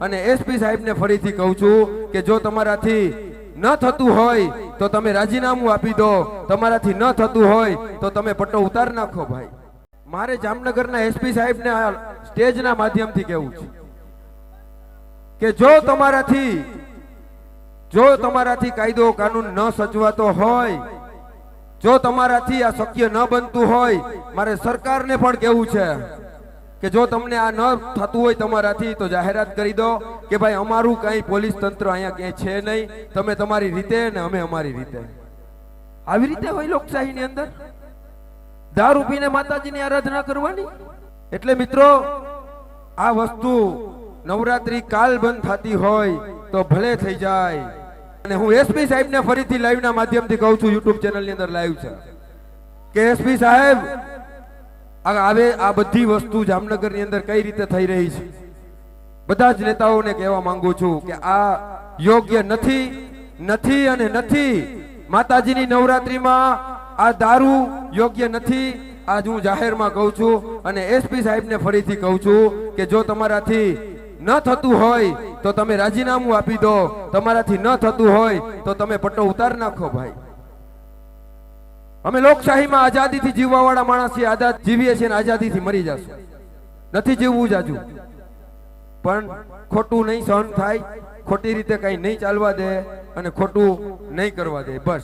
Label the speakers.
Speaker 1: અને એસપી સાહેબને ફરીથી કહું છું કે જો તમારાથી ન થતું હોય તો તમે રાજીનામું આપી દો. તમારાથી ન થતું હોય તો તમે પટ્ટો ઉતાર નાખો ભાઈ. મારે જામનગરના એસપી સાહેબને આ સ્ટેજના માધ્યમથી કહેવું છે કે જો તમારાથી જો તમારાથી કાયદો કાનૂન ન સચવાતો હોય, જો તમારાથી આ શક્ય ન બનતું હોય, મારે સરકારને પણ કહેવું છે કે જો તમને આ ન થતું હોય તમારાથી, તો જાહેરાત કરી દો કે ભાઈ, અમારું કઈ પોલીસ તંત્ર અહીંયા ક્યાંય છે નહીં. તમે તમારી રીતે ને અમે અમારી રીતે. આવી રીતે હોય લોકશાહીની અંદર? દારૂ પીને માતાજીની આરાધના કરવાની? એટલે મિત્રો, આ વસ્તુ નવરાત્રી કાલ બંધ થતી હોય તો ભલે થઈ જાય. અને હું એસપી સાહેબને ફરીથી લાઈવના માધ્યમથી કહું છું, યુટ્યુબ ચેનલની અંદર લાઈવ છે. કે એસપી સાહેબ આવે આ બધી વસ્તુ જામનગરની અંદર કઈ રીતે થઈ રહી છે? બધા જ નેતાઓને કહેવા માંગુ છું કે આ યોગ્ય નથી નથી અને નથી. માતાજીની નવરાત્રીમાં આ દારૂ યોગ્ય નથી. આજ હું જાહેરમાં કહું છું અને એસપી સાહેબને ફરીથી કહું છું કે જો તમારાથી ન થતું હોય તો તમે રાજીનામું આપી દો. તમારાથી ન થતું હોય તો તમે પટ્ટો ઉતાર નાખો ભાઈ. અમે લોકશાહીમાં આઝાદીથી જીવવાવાળા માણસ આઝાદ જીવીએ છીએ અને આઝાદીથી મરી જશું. નથી જીવવું જાજુ. પણ ખોટું નહીં સહન થાય, ખોટી રીતે કઈ નહીં ચાલવા દે અને ખોટું નહીં કરવા દે. બસ.